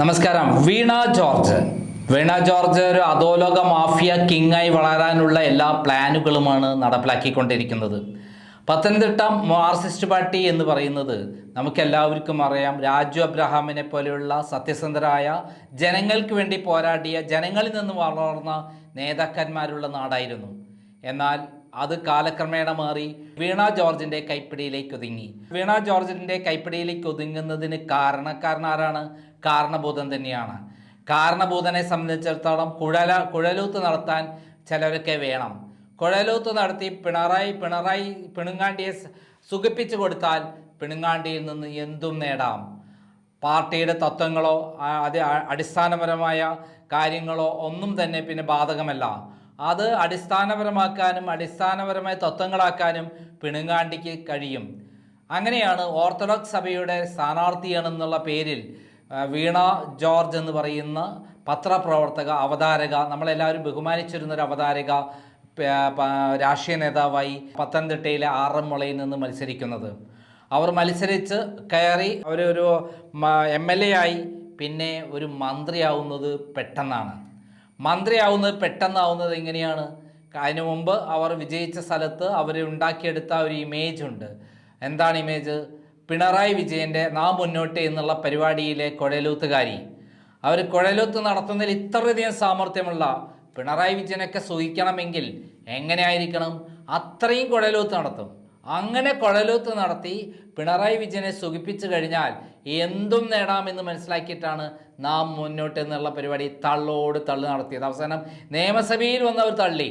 നമസ്കാരം. വീണ ജോർജ്. വീണ ജോർജ് ഒരു അധോലോക മാഫിയ കിങ്ങായി വളരാനുള്ള എല്ലാ പ്ലാനുകളുമാണ് നടപ്പിലാക്കിക്കൊണ്ടിരിക്കുന്നത്. പത്തനംതിട്ട മാർസിസ്റ്റ് പാർട്ടി എന്ന് പറയുന്നത് നമുക്കെല്ലാവർക്കും അറിയാം. രാജു അബ്രഹാമിനെ പോലെയുള്ള സത്യസന്ധരായ ജനങ്ങൾക്ക് വേണ്ടി പോരാടിയ ജനങ്ങളിൽ നിന്ന് വളർന്ന നേതാക്കന്മാരുള്ള നാടായിരുന്നു. എന്നാൽ അത് കാലക്രമേണ മാറി വീണ ജോർജിന്റെ കൈപ്പിടിയിലേക്ക് ഒതുങ്ങി. വീണ ജോർജിന്റെ കൈപ്പിടിയിലേക്ക് ഒതുങ്ങുന്നതിന് കാരണക്കാരനാരാണ് കാരണഭൂതൻ തന്നെയാണ്. കാരണബോധനെ സംബന്ധിച്ചിടത്തോളം കുഴല കുഴലൂത്ത് നടത്താൻ ചിലരൊക്കെ വേണം. കുഴലൂത്ത് നടത്തി പിണറായി പിണറായി പിണുങ്ങാണ്ടിയെ സുഖിപ്പിച്ചു കൊടുത്താൽ പിണുങ്ങാണ്ടിയിൽ നിന്ന് എന്തും നേടാം. പാർട്ടിയുടെ തത്വങ്ങളോ അത് അടിസ്ഥാനപരമായ കാര്യങ്ങളോ ഒന്നും തന്നെ പിന്നെ ബാധകമല്ല. അത് അടിസ്ഥാനപരമാക്കാനും അടിസ്ഥാനപരമായ തത്വങ്ങളാക്കാനും പിണുങ്ങാണ്ടിക്ക് കഴിയും. അങ്ങനെയാണ് ഓർത്തഡോക്സ് സഭയുടെ സ്ഥാനാർത്ഥിയാണെന്നുള്ള പേരിൽ വീണ ജോർജ് എന്ന് പറയുന്ന പത്രപ്രവർത്തക അവതാരക നമ്മളെല്ലാവരും ബഹുമാനിച്ചിരുന്നൊരു അവതാരക രാഷ്ട്രീയ നേതാവായി പത്തനംതിട്ടയിലെ ആറന്മുളയിൽ നിന്ന് മത്സരിക്കുന്നത്. അവർ മത്സരിച്ച് കയറി അവരൊരു എം എൽ എ ആയി പിന്നെ ഒരു മന്ത്രിയാവുന്നത് പെട്ടെന്നാണ്. മന്ത്രിയാവുന്നത് പെട്ടെന്നാവുന്നത് എങ്ങനെയാണ്? അതിനു മുമ്പ് അവർ വിജയിച്ച സ്ഥലത്ത് അവർ ഉണ്ടാക്കിയെടുത്ത ഒരു ഇമേജ് ഉണ്ട്. എന്താണ് ഇമേജ് പിണറായി വിജയന്റെ നാം മുന്നോട്ട് എന്നുള്ള പരിപാടിയിലെ കുഴലൂത്തുകാരി. അവർ കുഴലൂത്ത് നടത്തുന്നതിൽ ഇത്രയധികം സാമർഥ്യമുള്ള പിണറായി വിജയനൊക്കെ സൂഹിക്കണമെങ്കിൽ എങ്ങനെയായിരിക്കണം? അത്രയും കുഴലൂത്ത് നടത്തും. അങ്ങനെ കുഴലൂത്ത് നടത്തി പിണറായി വിജയനെ സുഖിപ്പിച്ചു കഴിഞ്ഞാൽ എന്തും നേടാമെന്ന് മനസ്സിലാക്കിയിട്ടാണ് നാം മുന്നോട്ട് എന്നുള്ള പരിപാടി തള്ളോട് തള്ളു നടത്തിയത്. അവസാനം നിയമസഭയിൽ വന്നവർ തള്ളി.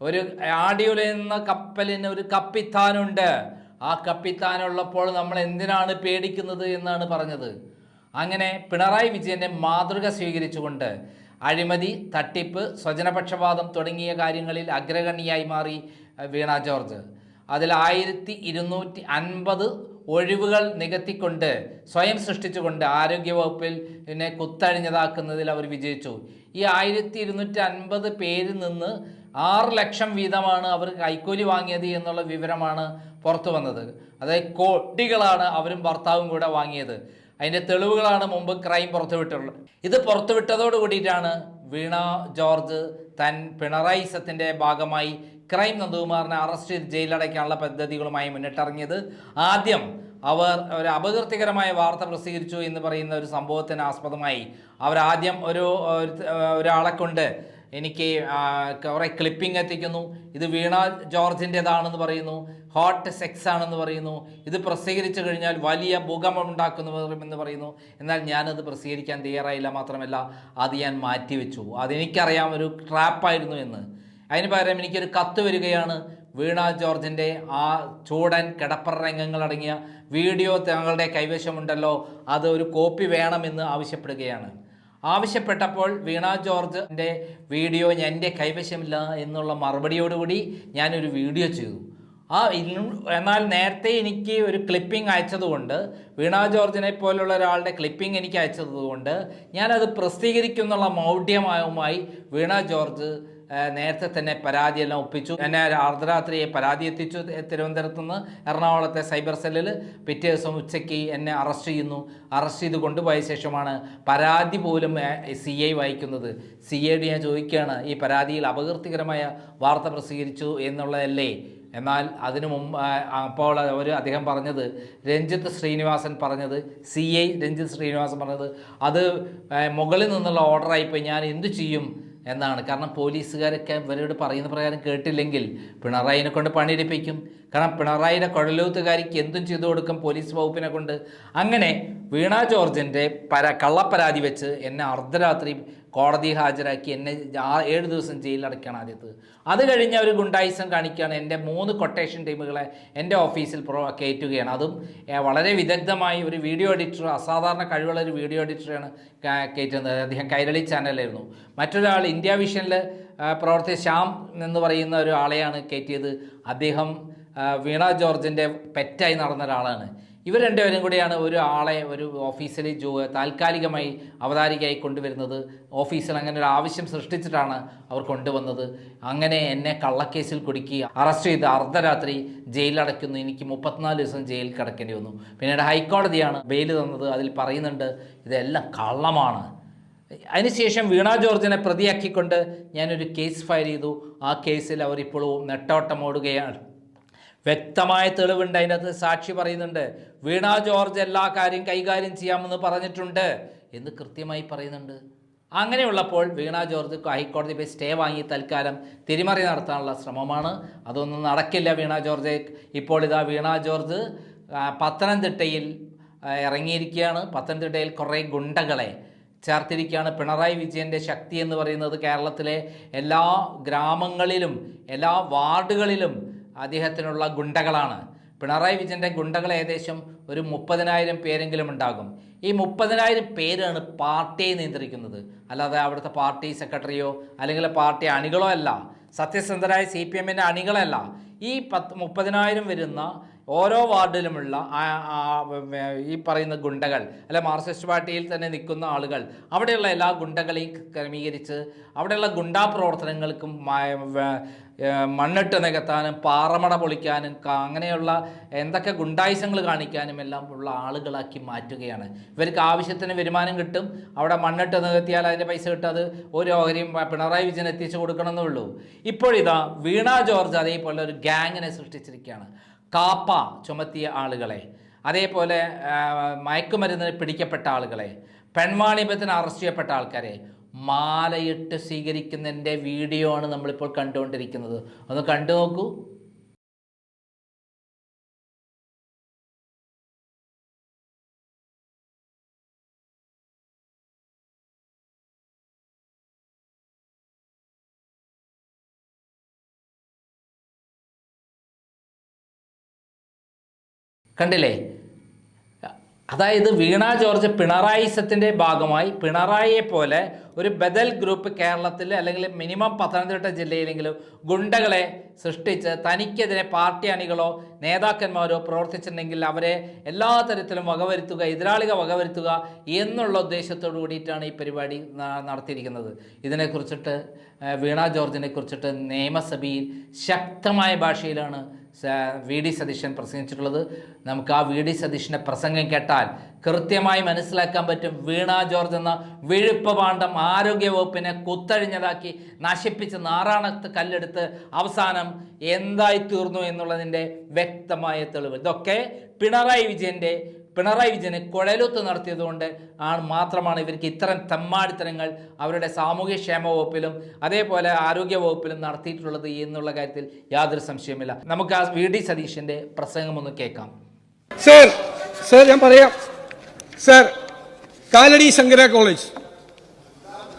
ഒരു ആഡിയോയിൽ എന്ന കപ്പലിന് ഒരു കപ്പിത്താനുണ്ട്. ആ കപ്പിത്താനുള്ളപ്പോൾ നമ്മൾ എന്തിനാണ് പേടിക്കുന്നത് എന്നാണ് പറഞ്ഞത്. അങ്ങനെ പിണറായി വിജയന്റെ മാതൃക സ്വീകരിച്ചുകൊണ്ട് അഴിമതി തട്ടിപ്പ് സ്വജനപക്ഷപാതം തുടങ്ങിയ കാര്യങ്ങളിൽ അഗ്രഗണ്യായി മാറി വീണ ജോർജ്. അതിൽ ആയിരത്തി ഇരുന്നൂറ്റി അൻപത് ഒഴിവുകൾ നികത്തിക്കൊണ്ട് സ്വയം സൃഷ്ടിച്ചുകൊണ്ട് ആരോഗ്യവകുപ്പിൽ പിന്നെ കുത്തഴിഞ്ഞതാക്കുന്നതിൽ അവർ വിജയിച്ചു. ഈ ആയിരത്തി ഇരുന്നൂറ്റി അൻപത് പേരിൽ നിന്ന് ആറ് ലക്ഷം വീതമാണ് അവർ കൈക്കൂലി വാങ്ങിയത് എന്നുള്ള വിവരമാണ് പുറത്തു വന്നത്. അതായത് കോടികളാണ് അവരും ഭർത്താവും കൂടെ വാങ്ങിയത്. അതിന്റെ തെളിവുകളാണ് മുമ്പ് ക്രൈം പുറത്തുവിട്ടുള്ളത് ഇത് പുറത്തുവിട്ടതോട് കൂടിയിട്ടാണ് വീണ ജോർജ് തൻ പിണറായി സത്തിന്റെ ഭാഗമായി ക്രൈം നന്ദകുമാറിനെ അറസ്റ്റ് ചെയ്ത് ജയിലടയ്ക്കാനുള്ള പദ്ധതികളുമായി മുന്നിട്ടിറങ്ങിയത്. ആദ്യം അവർ ഒരു അപകീർത്തികരമായ വാർത്ത പ്രസിദ്ധീകരിച്ചു എന്ന് പറയുന്ന ഒരു സംഭവത്തിന് ആസ്പദമായി. ഒരു ഒരു- ഒരാളെ കൊണ്ട് എനിക്ക് കുറേ ക്ലിപ്പിംഗ് എത്തിക്കുന്നു. ഇത് വീണ ജോർജിന്റെതാണെന്ന് പറയുന്നു. ഹോട്ട് സെക്സ് ആണെന്ന് പറയുന്നു. ഇത് പ്രസിദ്ധീകരിച്ചു കഴിഞ്ഞാൽ വലിയ ഭൂകമ്പം ഉണ്ടാക്കുന്നു എന്ന് പറയുന്നു. എന്നാൽ ഞാനത് പ്രസിദ്ധീകരിക്കാൻ തയ്യാറായില്ല മാത്രമല്ല അത് ഞാൻ മാറ്റിവെച്ചു. അതെനിക്കറിയാം ഒരു ട്രാപ്പായിരുന്നു എന്ന്. അതിന് പകരം എനിക്കൊരു കത്ത് വരികയാണ്. വീണ ജോർജിന്റെ ആ ചൂടൻ കിടപ്പറ രംഗങ്ങളടങ്ങിയ വീഡിയോ താങ്കളുടെ കൈവശമുണ്ടല്ലോ. അത് ഒരു കോപ്പി വേണമെന്ന് ആവശ്യപ്പെടുകയാണ്. ആവശ്യപ്പെട്ടപ്പോൾ വീണ ജോർജിന്റെ വീഡിയോ എന്റെ കൈവശമില്ല എന്നുള്ള മറുപടിയോടുകൂടി ഞാനൊരു വീഡിയോ ചെയ്തു. ആ എന്നാൽ നേരത്തെ എനിക്ക് ഒരു ക്ലിപ്പിംഗ് അയച്ചതുകൊണ്ട് വീണ ജോർജിനെ പോലുള്ള ഒരാളുടെ ക്ലിപ്പിംഗ് എനിക്ക് അയച്ചതുകൊണ്ട് ഞാനത് പ്രസിദ്ധീകരിക്കുന്നുള്ള മൗഢ്യമായവുമായി വീണ ജോർജ് നേരത്തെ തന്നെ പരാതിയെല്ലാം ഒപ്പിച്ചു. എന്നെ അർദ്ധരാത്രിയെ പരാതി എത്തിച്ചു തിരുവനന്തപുരത്ത് നിന്ന്. എറണാകുളത്തെ സൈബർ സെല്ലിൽ പിറ്റേ ദിവസം ഉച്ചയ്ക്ക് എന്നെ അറസ്റ്റ് ചെയ്യുന്നു. അറസ്റ്റ് ചെയ്ത് കൊണ്ടുപോയ ശേഷമാണ് പരാതി പോലും സി ഐ വായിക്കുന്നത്. സി ഐയോട് ഞാൻ ചോദിക്കുകയാണ് ഈ പരാതിയിൽ അപകീർത്തികരമായ വാർത്ത പ്രസിദ്ധീകരിച്ചു എന്നുള്ളതല്ലേ? എന്നാൽ അതിനു മുമ്പ് അപ്പോൾ അവർ അദ്ദേഹം പറഞ്ഞത് രഞ്ജിത്ത് ശ്രീനിവാസൻ പറഞ്ഞത് സി ഐ രഞ്ജിത്ത് ശ്രീനിവാസൻ പറഞ്ഞത് അത് മുകളിൽ നിന്നുള്ള ഓർഡറായിപ്പോയി ഞാൻ എന്തു ചെയ്യും? എന്നാണ്. കാരണം പോലീസുകാരൊക്കെ ഇവരോട് പറയുന്ന പ്രകാരം കേട്ടില്ലെങ്കിൽ പിണറായിനെ കൊണ്ട് പണിയെടുപ്പിക്കും. കാരണം പിണറായിയുടെ കുഴലൂത്തുകാരിക്ക് എന്തും ചെയ്തു കൊടുക്കും പോലീസ് വകുപ്പിനെ കൊണ്ട്. അങ്ങനെ വീണ ജോർജിന്റെ പര കള്ളപ്പരാതി വെച്ച് എന്നെ അർദ്ധരാത്രി കോടതി ഹാജരാക്കി എന്നെ ഏഴ് ദിവസം ജയിലിലടക്കുകയാണ് ആദ്യത്ത് അത് കഴിഞ്ഞ് അവർ ഗുണ്ടായിസം കാണിക്കുകയാണ് എന്റെ മൂന്ന് കൊട്ടേഷൻ ടീമുകളെ എന്റെ ഓഫീസിൽ പ്രോ കയറ്റുകയാണ്. അതും വളരെ വിദഗ്ധമായി ഒരു വീഡിയോ എഡിറ്റർ അസാധാരണ കഴിവുള്ള ഒരു വീഡിയോ എഡിറ്ററാണ് കയറ്റുന്നത്. അദ്ദേഹം കൈരളി ചാനലായിരുന്നു മറ്റൊരാൾ ഇന്ത്യ വിഷനിൽ പ്രവർത്തിച്ച ശ്യാം എന്ന് പറയുന്ന ഒരു ആളെയാണ് കയറ്റിയത്. അദ്ദേഹം വീണ ജോർജിന്റെ പെറ്റായി നടന്ന ഒരാളാണ് ഇവർ രണ്ടുപേരും കൂടിയാണ് ഒരു ആളെ ഒരു ഓഫീസിൽ ജോ താൽക്കാലികമായി അവതാരികയായി കൊണ്ടുവരുന്നത്. ഓഫീസിൽ അങ്ങനെ ഒരു ആവശ്യം സൃഷ്ടിച്ചിട്ടാണ് അവർ കൊണ്ടുവന്നത്. അങ്ങനെ എന്നെ കള്ളക്കേസിൽ കുടുക്കി അറസ്റ്റ് ചെയ്ത് അർദ്ധരാത്രി ജയിലിലടയ്ക്കുന്നു. എനിക്ക് മുപ്പത്തിനാല് ദിവസം ജയിലിൽ കിടക്കേണ്ടി വന്നു. പിന്നീട് ഹൈക്കോടതിയാണ് ബെയിൽ തന്നത്. അതിൽ പറയുന്നുണ്ട് ഇതെല്ലാം കള്ളമാണ്. അതിനുശേഷം വീണ ജോർജിനെ പ്രതിയാക്കിക്കൊണ്ട് ഞാനൊരു കേസ് ഫയൽ ചെയ്തു. ആ കേസിൽ അവർ ഇപ്പോഴും നെട്ടോട്ടമോടുകയാണ്. വ്യക്തമായ തെളിവുണ്ട്. അതിനകത്ത് സാക്ഷി പറയുന്നുണ്ട് വീണ ജോർജ് എല്ലാ കാര്യം കൈകാര്യം ചെയ്യാമെന്ന് പറഞ്ഞിട്ടുണ്ട് എന്ന് കൃത്യമായി പറയുന്നുണ്ട്. അങ്ങനെയുള്ളപ്പോൾ വീണ ജോർജ് ഹൈക്കോടതി പോയി സ്റ്റേ വാങ്ങി തൽക്കാലം തിരിമറി നടത്താനുള്ള ശ്രമമാണ്. അതൊന്നും നടക്കില്ല വീണ ജോർജ്. ഇപ്പോൾ ഇതാ വീണ ജോർജ് പത്തനംതിട്ടയിൽ ഇറങ്ങിയിരിക്കുകയാണ്. പത്തനംതിട്ടയിൽ കുറേ ഗുണ്ടകളെ ചേർത്തിരിക്കുകയാണ്. പിണറായി വിജയന്റെ ശക്തി എന്ന് പറയുന്നത് കേരളത്തിലെ എല്ലാ ഗ്രാമങ്ങളിലും എല്ലാ വാർഡുകളിലും അദ്ദേഹത്തിനുള്ള ഗുണ്ടകളാണ്. പിണറായി വിജയന്റെ ഗുണ്ടകൾ ഏകദേശം ഒരു മുപ്പതിനായിരം പേരെങ്കിലും ഉണ്ടാകും. ഈ മുപ്പതിനായിരം പേരാണ് പാർട്ടിയെ നിയന്ത്രിക്കുന്നത്. അല്ലാതെ അവിടുത്തെ പാർട്ടി സെക്രട്ടറിയോ അല്ലെങ്കിൽ പാർട്ടി അണികളോ അല്ല സത്യസന്ധരായ സി പി എമ്മിന്റെ അണികളല്ല ഈ പത്ത് മുപ്പതിനായിരം വരുന്ന ഓരോ വാർഡിലുമുള്ള ഈ പറയുന്ന ഗുണ്ടകൾ അല്ലെ മാർക്സിസ്റ്റ് പാർട്ടിയിൽ തന്നെ നിൽക്കുന്ന ആളുകൾ അവിടെയുള്ള എല്ലാ ഗുണ്ടകളെയും ക്രമീകരിച്ച് അവിടെയുള്ള ഗുണ്ടാ പ്രവർത്തനങ്ങൾക്കും മണ്ണിട്ട് നികത്താനും പാറമട പൊളിക്കാനും അങ്ങനെയുള്ള എന്തൊക്കെ ഗുണ്ടായുസങ്ങൾ കാണിക്കാനും എല്ലാം ഉള്ള ആളുകളാക്കി മാറ്റുകയാണ്. ഇവർക്ക് ആവശ്യത്തിന് വരുമാനം കിട്ടും. അവിടെ മണ്ണിട്ട് നികത്തിയാൽ അതിന്റെ പൈസ കിട്ടും. അത് ഒരു ഓഹരിയും പിണറായി വിജയൻ എത്തിച്ചു കൊടുക്കണമെന്നേ ഉള്ളൂ. ഇപ്പോഴിതാ വീണ ജോർജ് അതേപോലെ ഒരു ഗ്യാങ്ങിനെ സൃഷ്ടിച്ചിരിക്കുകയാണ്. കാപ്പ ചുമത്തിയ ആളുകളെ. അതേപോലെ മയക്കുമരുന്നിന് പിടിക്കപ്പെട്ട ആളുകളെ. പെൺവാണിഭത്തിന് അറസ്റ്റ് ചെയ്യപ്പെട്ട ആൾക്കാരെ. മാലയിട്ട് സ്വീകരിക്കുന്നതിന്റെ വീഡിയോ ആണ് നമ്മളിപ്പോൾ കണ്ടുകൊണ്ടിരിക്കുന്നത്. ഒന്ന് കണ്ടു നോക്കൂ. കണ്ടില്ലേ? അതായത് വീണ ജോർജ് പിണറായിസത്തിന്റെ ഭാഗമായി പിണറായിയെ പോലെ ഒരു ബദൽ ഗ്രൂപ്പ് കേരളത്തിൽ അല്ലെങ്കിൽ മിനിമം പത്തനംതിട്ട ജില്ലയിലെങ്കിലും ഗുണ്ടകളെ സൃഷ്ടിച്ച് തനിക്കെതിരെ പാർട്ടി അണികളോ നേതാക്കന്മാരോ പ്രവർത്തിച്ചിട്ടുണ്ടെങ്കിൽ അവരെ എല്ലാ തരത്തിലും വകവരുത്തുക എതിരാളികൾ വകവരുത്തുക എന്നുള്ള ഉദ്ദേശത്തോടു കൂടിയിട്ടാണ് ഈ പരിപാടി നടത്തിയിരിക്കുന്നത്. ഇതിനെക്കുറിച്ചിട്ട് വീണ ജോർജിനെ കുറിച്ചിട്ട് നിയമസഭയിൽ ശക്തമായ ഭാഷയിലാണ് വി ഡി സതീശൻ പ്രസംഗിച്ചിട്ടുള്ളത്. നമുക്ക് ആ വി ഡി സതീശന്റെ പ്രസംഗം കേട്ടാൽ കൃത്യമായി മനസ്സിലാക്കാൻ പറ്റും. വീണ ജോർജ് എന്ന വിഴുപ്പ് പാണ്ഡം ആരോഗ്യവകുപ്പിനെ കുത്തഴിഞ്ഞതാക്കി നശിപ്പിച്ച് നാറാണത്ത് കല്ലെടുത്ത് അവസാനം എന്തായി തീർന്നു എന്നുള്ളതിന്റെ വ്യക്തമായ തെളിവ്. ഇതൊക്കെ പിണറായി വിജയന്റെ പിണറായി വിജയന് നടത്തിയത് നടത്തിയതുകൊണ്ട് ആണ് മാത്രമാണ് ഇവർക്ക് ഇത്തരം തെമ്മാടിത്തരങ്ങൾ അവരുടെ സാമൂഹ്യക്ഷേമ വകുപ്പിലും അതേപോലെ ആരോഗ്യ വകുപ്പിലും നടത്തിയിട്ടുള്ളത് എന്നുള്ള കാര്യത്തിൽ യാതൊരു സംശയമില്ല നമുക്ക് ആ വി ഡി സതീഷിന്റെ പ്രസംഗം ഒന്ന് കേൾക്കാം. സർ സർ ഞാൻ പറയാം. Sir Kalady Sankara college.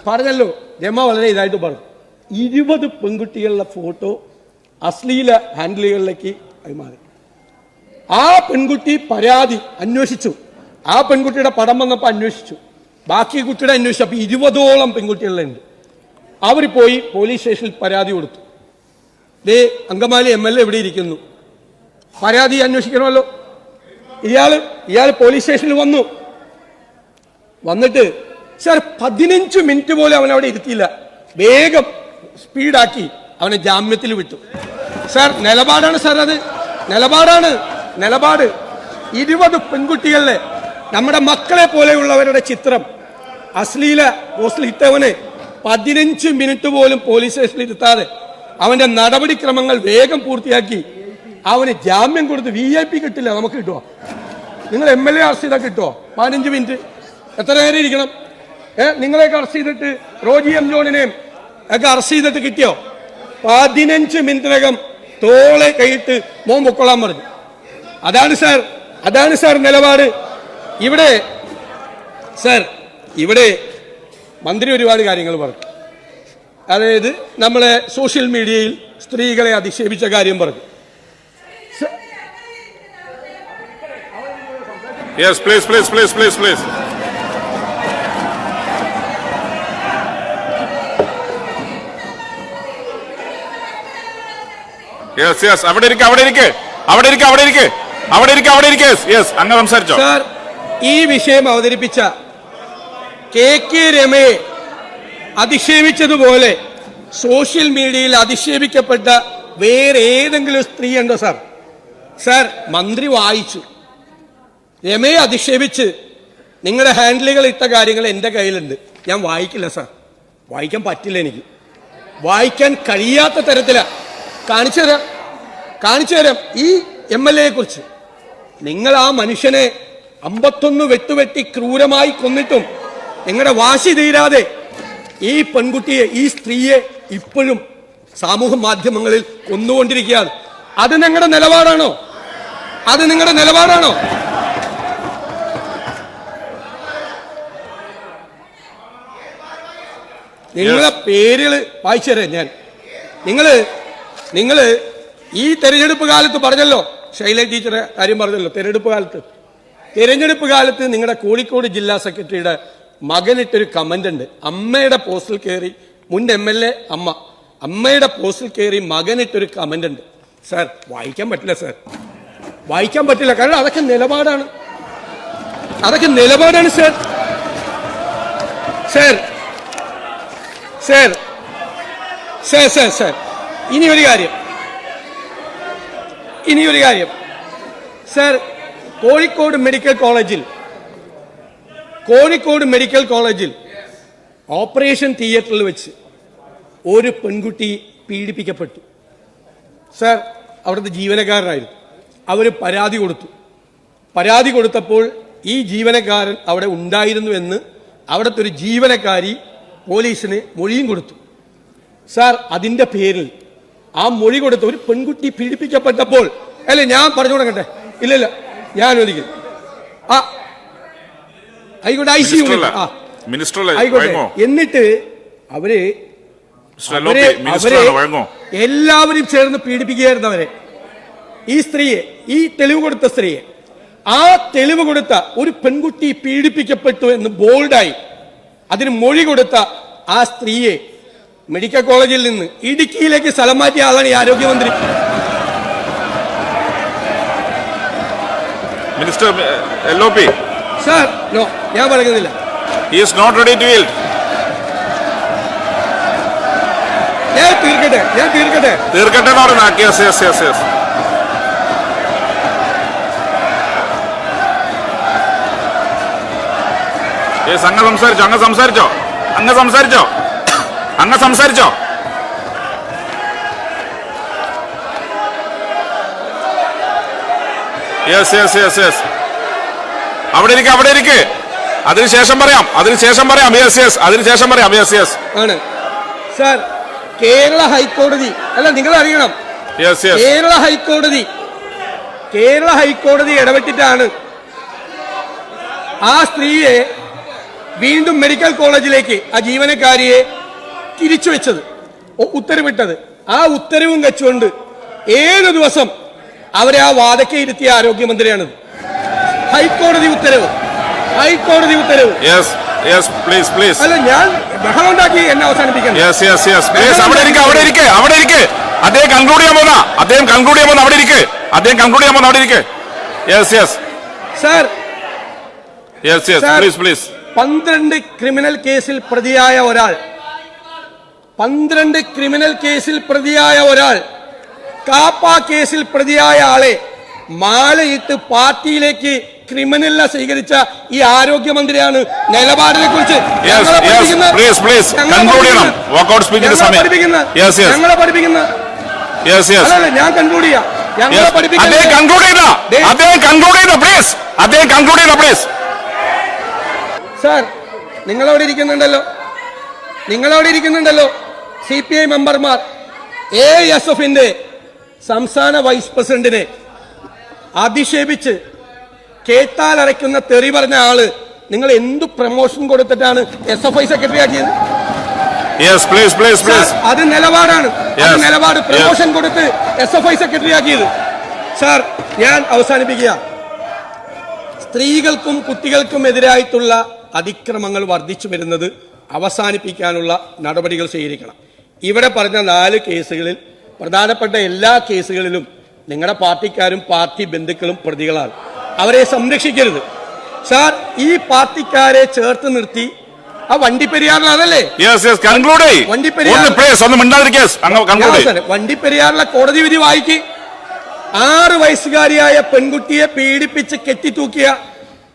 പറഞ്ഞല്ലോ രമ വളരെ ഇതായിട്ട് പറഞ്ഞു. ഇരുപത് പെൺകുട്ടികളുടെ ഫോട്ടോ അശ്ലീല ഹാൻഡിലുകളിലേക്ക് കൈമാറി. ആ പെൺകുട്ടി പരാതി അന്വേഷിച്ചു. ആ പെൺകുട്ടിയുടെ പടം വന്നപ്പോൾ അന്വേഷിച്ചു. ബാക്കി കുട്ടിയുടെ അന്വേഷിച്ചു. അപ്പോൾ ഇരുപതോളം പെൺകുട്ടികളുണ്ട്. അവർ പോയി പോലീസ് സ്റ്റേഷനിൽ പരാതി കൊടുത്തു. ദേ അങ്കമാലി എം എൽ എ ഇവിടെ ഇരിക്കുന്നു. പരാതി അന്വേഷിക്കണമല്ലോ. ഇയാൾ ഇയാൾ പോലീസ് സ്റ്റേഷനിൽ വന്നു. വന്നിട്ട് സർ പതിനഞ്ച് മിനിറ്റ് പോലും അവൻ അവിടെ ഇരുത്തിയില്ല. വേഗം സ്പീഡാക്കി അവനെ ജാമ്യത്തിൽ വിട്ടു. സാർ നിലപാടാണ് സാർ അത്. നിലപാടാണ്. നിലപാട്. ഇരുപത് പെൺകുട്ടികളിലെ നമ്മുടെ മക്കളെ പോലെയുള്ളവരുടെ ചിത്രം. അശ്ലീല പോസ്റ്റിൽ ഇട്ടവന് പതിനഞ്ച് മിനിറ്റ് പോലും പോലീസ് സ്റ്റേഷനിൽ ഇരുത്താതെ അവന്റെ നടപടിക്രമങ്ങൾ വേഗം പൂർത്തിയാക്കി അവന് ജാമ്യം കൊടുത്ത് വി ഐ പി കിട്ടില്ല നമുക്ക് കിട്ടുമോ നിങ്ങൾ എം എൽ എ അറസ്റ്റ് ചെയ്താൽ കിട്ടുമോ പതിനഞ്ച് മിനിറ്റ്. എത്ര നേരം ഇരിക്കണം? ഏ നിങ്ങളെയൊക്കെ അറസ്റ്റ് ചെയ്തിട്ട് റോജി എം ജോണിനെയും ഒക്കെ അറസ്റ്റ് ചെയ്തിട്ട് കിട്ടിയോ? പതിനഞ്ച് മിനിറ്റിനകം തോളെ കൈയിട്ട് മോൻ പൊക്കൊള്ളാൻ പറഞ്ഞു. അതാണ് സാർ അതാണ് സാർ നിലപാട്. ഇവിടെ സാർ ഇവിടെ മന്ത്രി ഒരുപാട് കാര്യങ്ങൾ പറഞ്ഞു. അതായത് നമ്മളെ സോഷ്യൽ മീഡിയയിൽ സ്ത്രീകളെ അധിക്ഷേപിച്ച കാര്യം പറഞ്ഞു. അവിടെ ഇരിക്കെ അവിടെ ഇരിക്കെ അവിടെ ഇരിക്കെ അവിടെ ഇരിക്ക്. അവിടെ ഇരിക്കുക അവിടെ ഇരിക്കുക യെസ് അങ്ങ് സംസാരിച്ചോ. സാർ ഈ വിഷയം അവതരിപ്പിച്ച കെ കെ രമയെ അധിക്ഷേപിച്ചതുപോലെ സോഷ്യൽ മീഡിയയിൽ അധിക്ഷേപിക്കപ്പെട്ട വേറെ ഏതെങ്കിലും സ്ത്രീ ഉണ്ടോ സാർ സാർ മന്ത്രി വായിച്ചു. രമയെ അധിക്ഷേപിച്ച് നിങ്ങളുടെ ഹാൻഡിലുകൾ ഇട്ട കാര്യങ്ങൾ എന്റെ കയ്യിലുണ്ട്. ഞാൻ വായിക്കില്ല സാർ വായിക്കാൻ പറ്റില്ല എനിക്ക്. വായിക്കാൻ കഴിയാത്ത തരത്തിലാണ് കാണിച്ചു തരാം. കാണിച്ചു തരാം ഈ എം എൽ എയെ കുറിച്ച്. നിങ്ങൾ ആ മനുഷ്യനെ അമ്പത്തൊന്ന് വെട്ടുവെട്ടി ക്രൂരമായി കൊന്നിട്ടും നിങ്ങളുടെ വാശി തീരാതെ ഈ പെൺകുട്ടിയെ ഈ സ്ത്രീയെ ഇപ്പോഴും സാമൂഹ മാധ്യമങ്ങളിൽ കൊന്നുകൊണ്ടിരിക്കുകയാണ്. അത് നിങ്ങളുടെ നിലപാടാണോ? അത് നിങ്ങളുടെ നിലപാടാണോ? നിങ്ങളുടെ പേരുകൾ വായിച്ചു തരാം ഞാൻ. നിങ്ങൾ നിങ്ങൾ ഈ തെരഞ്ഞെടുപ്പ് കാലത്ത് പറഞ്ഞല്ലോ ശൈല ടീച്ചറെ കാര്യം പറഞ്ഞല്ലോ തെരഞ്ഞെടുപ്പ് കാലത്ത്. തെരഞ്ഞെടുപ്പ് കാലത്ത് നിങ്ങളുടെ കോഴിക്കോട് ജില്ലാ സെക്രട്ടറിയുടെ മകനിട്ടൊരു കമന്റ് ഉണ്ട് അമ്മയുടെ പോസ്റ്റിൽ കയറി മുൻ എം എൽ എ അമ്മ. അമ്മയുടെ പോസ്റ്റിൽ കയറി മകനിട്ടൊരു കമന്റ് ഉണ്ട് സാർ വായിക്കാൻ പറ്റില്ല സാർ. വായിക്കാൻ പറ്റില്ല കാരണം അതൊക്കെ നിലപാടാണ്. അതൊക്കെ നിലപാടാണ് sir. Sir sir sir sir sir. ഇനി ഒരു കാര്യം. ഇനി ഒരു കാര്യം. സർ കോഴിക്കോട് മെഡിക്കൽ കോളേജിൽ കോഴിക്കോട് മെഡിക്കൽ കോളേജിൽ ഓപ്പറേഷൻ തിയേറ്ററിൽ വെച്ച് ഒരു പെൺകുട്ടി പീഡിപ്പിക്കപ്പെട്ടു. സർ അവിടുത്തെ ജീവനക്കാരനായിരുന്നു. അവർ പരാതി കൊടുത്തു. പരാതി കൊടുത്തപ്പോൾ ഈ ജീവനക്കാരൻ അവിടെ ഉണ്ടായിരുന്നു എന്ന് അവിടുത്തെ ഒരു ജീവനക്കാരി പോലീസിന് മൊഴിയും കൊടുത്തു. സാർ അതിന്റെ പേരിൽ ആ മൊഴി കൊടുത്ത ഒരു പെൺകുട്ടി പീഡിപ്പിക്കപ്പെട്ടപ്പോൾ അല്ലെ ഞാൻ പറഞ്ഞു കൊടുക്കട്ടെ ഇല്ലല്ല ഞാൻ ഒരിക്കൽ. ആ ആയിക്കോട്ടെ ഐ സി ആയിക്കോട്ടെ എന്നിട്ട് അവരെ എല്ലാവരും ചേർന്ന് പീഡിപ്പിക്കുകയായിരുന്നു അവരെ. ഈ സ്ത്രീയെ ഈ തെളിവ് കൊടുത്ത സ്ത്രീയെ ആ തെളിവ് കൊടുത്ത ഒരു പെൺകുട്ടി പീഡിപ്പിക്കപ്പെട്ടു എന്ന് ബോൾഡായി അതിന് മൊഴി കൊടുത്ത ആ സ്ത്രീയെ മെഡിക്കൽ കോളേജിൽ നിന്ന് ഇടുക്കിയിലേക്ക് സ്ഥലം മാറ്റിയ ആളാണ് ഈ ആരോഗ്യമന്ത്രി. മിനിസ്റ്റർ സാർ നോ ഞാൻ പറയുന്നില്ല. Is not ready to yield. ഞാൻ തീർക്കട്ടെ ഞാൻ തീർക്കട്ടെ. തീർക്കട്ടെ എന്ന് പറയുന്ന yes yes yes yes yes അങ്ങ് സംസാരിച്ചോ? അങ്ങ് സംസാരിച്ചോ? അങ്ങ് സംസാരിച്ചോ? അങ്ങ് സംസാരിച്ചോ. യെസ് യെസ് യെസ് യെസ് അവിടെ ഇരിക്കുക അവിടെ ഇരിക്കുക അതിനുശേഷം പറയാം അതിനുശേഷം പറയാം. യെസ് യെസ് അതിനുശേഷം പറയാം. യെസ് യെസ് ആണ്. സാർ കേരള ഹൈക്കോടതി. അല്ല നിങ്ങൾ അറിയണം. യെസ് യെസ് കേരള ഹൈക്കോടതി. കേരള ഹൈക്കോടതി ഇടപെട്ടിട്ടാണ് ആ സ്ത്രീയെ വീണ്ടും മെഡിക്കൽ കോളേജിലേക്ക് ആ ജീവനക്കാരിയെ തിരിച്ചു വെച്ചത്. ഉത്തരവിട്ടത്. ആ ഉത്തരവും വെച്ചുകൊണ്ട് ഏഴ് ദിവസം അവരെ ആ വാദക്കെ ഇരുത്തിയ ആരോഗ്യമന്ത്രിയാണ് ഹൈക്കോടതി ഉത്തരവ്. ഹൈക്കോടതി ഉത്തരവ്. പ്ലീസ് പ്ലീസ് അല്ല ഞാൻ ബഹളം ഉണ്ടാക്കി എന്നെ അവസാനിപ്പിക്കണം അവിടെ ഇരിക്കെ അവിടെ ഇരിക്കെ അവിടെ ഇരിക്കെ. അദ്ദേഹം കൺക്ലൂഡ് ചെയ്യാൻ പോന്ന. അദ്ദേഹം കൺക്ലൂഡ് ചെയ്യാൻ പോന്ന അവിടെ ഇരിക്കെ. അദ്ദേഹം കൺക്ലൂഡ് ചെയ്യാൻ പോന്ന അവിടെ ഇരിക്കെ. Yes yes sir yes yes please please പന്ത്രണ്ട് ക്രിമിനൽ കേസിൽ പ്രതിയായ ഒരാൾ പന്ത്രണ്ട് ക്രിമിനൽ കേസിൽ പ്രതിയായ ഒരാൾ കാപ്പ കേസിൽ പ്രതിയായ ആളെ മാലയിട്ട് പാർട്ടിയിലേക്ക് ക്രിമിനലിനെ സ്വീകരിച്ച ഈ ആരോഗ്യമന്ത്രിയാണ് നിലപാടിനെ കുറിച്ച്. ഞങ്ങളെ പഠിപ്പിക്കുന്ന ഞാൻ കൺക്ലൂഡ് ചെയ്യാം. ഞങ്ങളെ സാർ നിങ്ങളവിടെ ഇരിക്കുന്നുണ്ടല്ലോ. നിങ്ങളവിടെ ഇരിക്കുന്നുണ്ടല്ലോ. സി പി ഐ മെമ്പർമാർ എ എസ് എഫിന്റെ സംസ്ഥാന വൈസ് പ്രസിഡന്റിനെ അധിക്ഷേപിച്ച് കേട്ടാൽ അരയ്ക്കുന്ന തെറി പറഞ്ഞ ആൾ നിങ്ങൾ എന്തു പ്രൊമോഷൻ കൊടുത്തിട്ടാണ് എസ് എഫ് ഐ സെക്രട്ടറി ആക്കിയത്? അത് നിലപാടാണ്. അത്. നിലപാട് പ്രമോഷൻ കൊടുത്ത് എസ് എഫ് ഐ സെക്രട്ടറി ആക്കിയത്. സാർ ഞാൻ അവസാനിപ്പിക്കുക. സ്ത്രീകൾക്കും കുട്ടികൾക്കും എതിരായിട്ടുള്ള അതിക്രമങ്ങൾ വർദ്ധിച്ചു വരുന്നത് അവസാനിപ്പിക്കാനുള്ള നടപടികൾ സ്വീകരിക്കണം. ഇവിടെ പറഞ്ഞ നാല് കേസുകളിൽ പ്രധാനപ്പെട്ട എല്ലാ കേസുകളിലും നിങ്ങളുടെ പാർട്ടിക്കാരും പാർട്ടി ബന്ധുക്കളും പ്രതികളാണ്. അവരെ സംരക്ഷിക്കരുത്. സാർ ഈ പാർട്ടിക്കാരെ ചേർത്ത് നിർത്തി ആ വണ്ടിപ്പെരിയാറിലാണല്ലേ വണ്ടിപ്പെരിയാറിലെ കോടതി വിധി വായിക്ക്. ആറ് വയസ്സുകാരിയായ പെൺകുട്ടിയെ പീഡിപ്പിച്ച് കെട്ടിത്തൂക്കിയ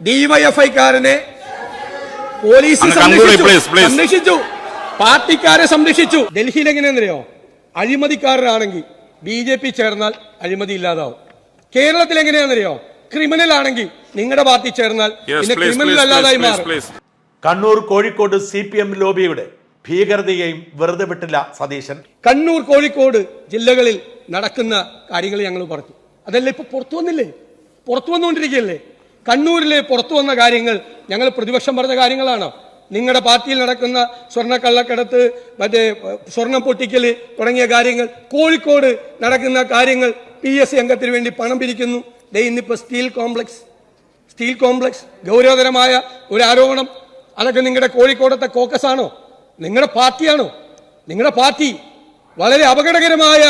ഡിവൈഎഫ്ഐക്കാരനെ പോലീസ്. സംരക്ഷിച്ചു. പാർട്ടിക്കാരെ സംരക്ഷിച്ചു. ഡൽഹിയിൽ എങ്ങനെയാണെന്നറിയോ അഴിമതിക്കാരനാണെങ്കിൽ ബി ജെ പി ചേർന്നാൽ അഴിമതി ഇല്ലാതാവും. കേരളത്തിൽ എങ്ങനെയാണെന്നറിയോ? ക്രിമിനൽ ആണെങ്കിൽ നിങ്ങളുടെ പാർട്ടി ചേർന്നാൽ പിന്നെ ക്രിമിനൽ അല്ലാതായി മാറും. Kannur Kozhikode C P M ലോബിയുടെ ഭീകരതയെയും വെറുതെ വിട്ടില്ല സതീശൻ. കണ്ണൂർ കോഴിക്കോട് ജില്ലകളിൽ നടക്കുന്ന കാര്യങ്ങൾ ഞങ്ങൾ പറഞ്ഞു. അതല്ല ഇപ്പൊ പുറത്തു വന്നില്ലേ? പുറത്തു വന്നുകൊണ്ടിരിക്കുകയല്ലേ? കണ്ണൂരിലെ പുറത്തു വന്ന കാര്യങ്ങൾ ഞങ്ങൾ പ്രതിപക്ഷം പറഞ്ഞ കാര്യങ്ങളാണോ? നിങ്ങളുടെ പാർട്ടിയിൽ നടക്കുന്ന സ്വർണ കള്ളക്കടത്ത് മറ്റേ സ്വർണം പൊട്ടിക്കൽ തുടങ്ങിയ കാര്യങ്ങൾ കോഴിക്കോട് നടക്കുന്ന കാര്യങ്ങൾ പി എസ് സി അംഗത്തിന് വേണ്ടി പണം പിരിക്കുന്നു. ദേ ഇന്നിപ്പോൾ സ്റ്റീൽ കോംപ്ലക്സ് സ്റ്റീൽ കോംപ്ലക്സ് ഗൗരവതരമായ ഒരു ആരോപണം. അതൊക്കെ നിങ്ങളുടെ കോഴിക്കോടത്തെ കോക്കസാണോ നിങ്ങളുടെ പാർട്ടിയാണോ? നിങ്ങളുടെ പാർട്ടി വളരെ അപകടകരമായ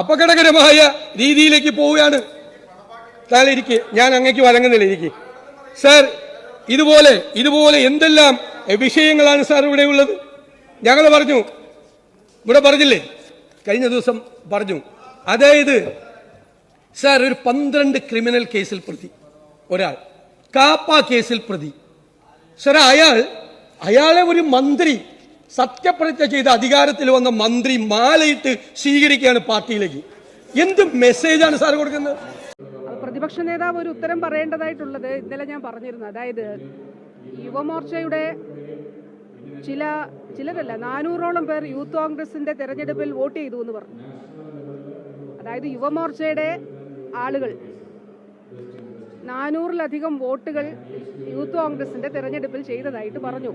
അപകടകരമായ രീതിയിലേക്ക് പോവുകയാണ്. താലിരിക്കെ ഞാൻ അങ്ങേക്ക് വഴങ്ങുന്നില്ല ഇരിക്കെ. സാർ ഇതുപോലെ ഇതുപോലെ എന്തെല്ലാം വിഷയങ്ങളാണ് സാർ ഇവിടെ ഉള്ളത്. ഞങ്ങൾ പറഞ്ഞു. ഇവിടെ പറഞ്ഞില്ലേ? കഴിഞ്ഞ ദിവസം പറഞ്ഞു. അതായത് സാർ ഒരു പന്ത്രണ്ട് ക്രിമിനൽ കേസിൽ പ്രതി. ഒരാൾ. കാപ്പ കേസിൽ പ്രതി. സാർ അയാൾ അയാളെ ഒരു മന്ത്രി സത്യപ്രതിജ്ഞ ചെയ്ത് അധികാരത്തിൽ വന്ന മന്ത്രി മാലയിട്ട് സ്വീകരിക്കുകയാണ് പാർട്ടിയിലേക്ക്. എന്ത് മെസ്സേജാണ് സാർ കൊടുക്കുന്നത്? പ്രതിപക്ഷ നേതാവ് ഒരു ഉത്തരം പറയേണ്ടതായിട്ടുള്ളത് ഇന്നലെ ഞാൻ പറഞ്ഞിരുന്നു. അതായത് യുവമോർച്ചയുടെ ചില ചിലരല്ല നാനൂറോളം പേർ യൂത്ത് കോൺഗ്രസിന്റെ തെരഞ്ഞെടുപ്പിൽ വോട്ട് ചെയ്തു എന്ന് പറഞ്ഞു. അതായത് യുവമോർച്ചയുടെ ആളുകൾ നാനൂറിലധികം വോട്ടുകൾ യൂത്ത് കോൺഗ്രസിന്റെ തെരഞ്ഞെടുപ്പിൽ ചെയ്തതായിട്ട് പറഞ്ഞു.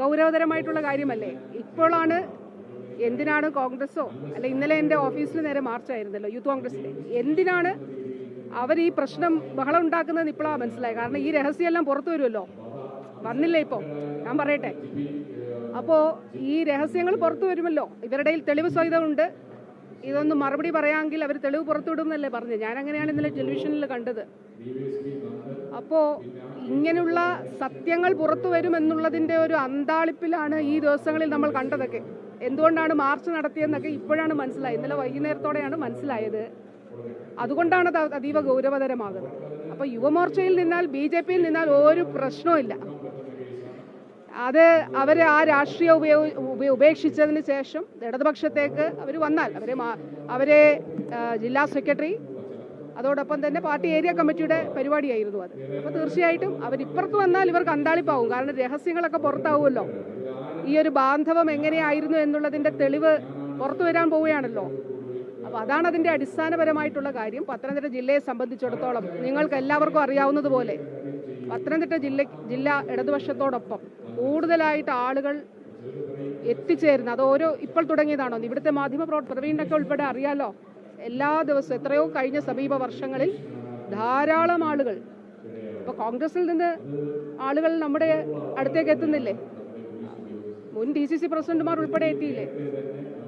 ഗൗരവതരമായിട്ടുള്ള കാര്യമല്ലേ? ഇപ്പോഴാണ് എന്തിനാണ് കോൺഗ്രസോ അല്ല ഇന്നലെ എന്റെ ഓഫീസിൽ നേരെ മാർച്ചായിരുന്നല്ലോ യൂത്ത് കോൺഗ്രസിന്റെ. എന്തിനാണ് അവർ ഈ പ്രശ്നം ബഹളം ഉണ്ടാക്കുന്നതെന്ന് ഇപ്പോഴാണ് മനസ്സിലായി കാരണം ഈ രഹസ്യമെല്ലാം പുറത്തു വരുമല്ലോ. വന്നില്ല ഇപ്പോൾ ഞാൻ പറയട്ടെ. അപ്പോൾ ഈ രഹസ്യങ്ങൾ പുറത്തു വരുമല്ലോ. ഇവരുടെ തെളിവ് സഹിതമുണ്ട്. ഇതൊന്ന് മറുപടി പറയാമെങ്കിൽ അവർ തെളിവ് പുറത്തുവിടും എന്നല്ലേ പറഞ്ഞു ഞാൻ അങ്ങനെയാണ് ഇന്നലെ ടെലിവിഷനിൽ കണ്ടത്. അപ്പോൾ ഇങ്ങനെയുള്ള സത്യങ്ങൾ പുറത്തു വരുമെന്നുള്ളതിന്റെ ഒരു അന്താളിപ്പിലാണ് ഈ ദിവസങ്ങളിൽ നമ്മൾ കണ്ടതൊക്കെ. എന്തുകൊണ്ടാണ് മാർച്ച് നടത്തിയെന്നൊക്കെ ഇപ്പോഴാണ് മനസ്സിലായത്. ഇന്നലെ വൈകുന്നേരത്തോടെയാണ് മനസ്സിലായത്. അതുകൊണ്ടാണ് അത് അതീവ ഗൗരവതരമാകുന്നത്. അപ്പൊ യുവമോർച്ചയിൽ നിന്നാൽ ബി ജെ പിയിൽ നിന്നാൽ ഒരു പ്രശ്നവുമില്ല. അത് അവർ ആ രാഷ്ട്രീയ ഉപയോഗ ഉപേക്ഷിച്ചതിന് ശേഷം ഇടതുപക്ഷത്തേക്ക് അവർ വന്നാൽ. അവരെ അവരെ ജില്ലാ സെക്രട്ടറി അതോടൊപ്പം തന്നെ പാർട്ടി ഏരിയ കമ്മിറ്റിയുടെ പരിപാടിയായിരുന്നു അത്. അപ്പോൾ തീർച്ചയായിട്ടും അവരിപ്പുറത്ത് വന്നാൽ ഇവർക്ക് അന്താളിപ്പാവും. കാരണം രഹസ്യങ്ങളൊക്കെ പുറത്താവുമല്ലോ. ഈ ഒരു ബാന്ധവം എങ്ങനെയായിരുന്നു എന്നുള്ളതിന്റെ തെളിവ് പുറത്തു വരാൻ പോവുകയാണല്ലോ. അപ്പോൾ അതാണ് അതിന്റെ അടിസ്ഥാനപരമായിട്ടുള്ള കാര്യം. പത്തനംതിട്ട ജില്ലയെ സംബന്ധിച്ചിടത്തോളം നിങ്ങൾക്ക് എല്ലാവർക്കും അറിയാവുന്നതുപോലെ പത്തനംതിട്ട ജില്ല ജില്ല ഇടതുപക്ഷത്തോടൊപ്പം കൂടുതലായിട്ട് ആളുകൾ എത്തിച്ചേരുന്ന അത് ഓരോ ഇപ്പോൾ തുടങ്ങിയതാണോ? ഇവിടുത്തെ മാധ്യമ പ്രവീണൊക്കെ ഉൾപ്പെടെ അറിയാലോ? എല്ലാ ദിവസവും എത്രയോ കഴിഞ്ഞ സമീപ വർഷങ്ങളിൽ ധാരാളം ആളുകൾ ഇപ്പോൾ കോൺഗ്രസിൽ നിന്ന് ആളുകൾ നമ്മുടെ അടുത്തേക്ക് എത്തുന്നില്ലേ? മുൻ ഡി സി സി പ്രസിഡന്റുമാർ ഉൾപ്പെടെ എത്തിയില്ലേ?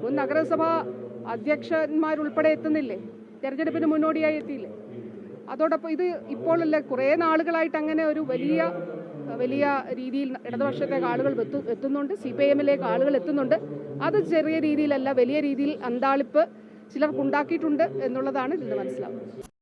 മുൻ നഗരസഭാ അധ്യക്ഷന്മാരുൾപ്പെടെ എത്തുന്നില്ലേ? തെരഞ്ഞെടുപ്പിന് മുന്നോടിയായി എത്തിയില്ലേ? അതോടൊപ്പം ഇത് ഇപ്പോഴല്ല കുറേ നാളുകളായിട്ട് അങ്ങനെ ഒരു വലിയ വലിയ രീതിയിൽ ഇടതുപക്ഷത്തേക്ക് ആളുകൾ എത്തു- എത്തുന്നുണ്ട്. സി പി എമ്മിലേക്ക് ആളുകൾ എത്തുന്നുണ്ട്. അത് ചെറിയ രീതിയിലല്ല വലിയ രീതിയിൽ അന്താളിപ്പ് ചിലർക്കുണ്ടാക്കിയിട്ടുണ്ട് എന്നുള്ളതാണ് ഇതിൽ മനസ്സിലാവുന്നത്.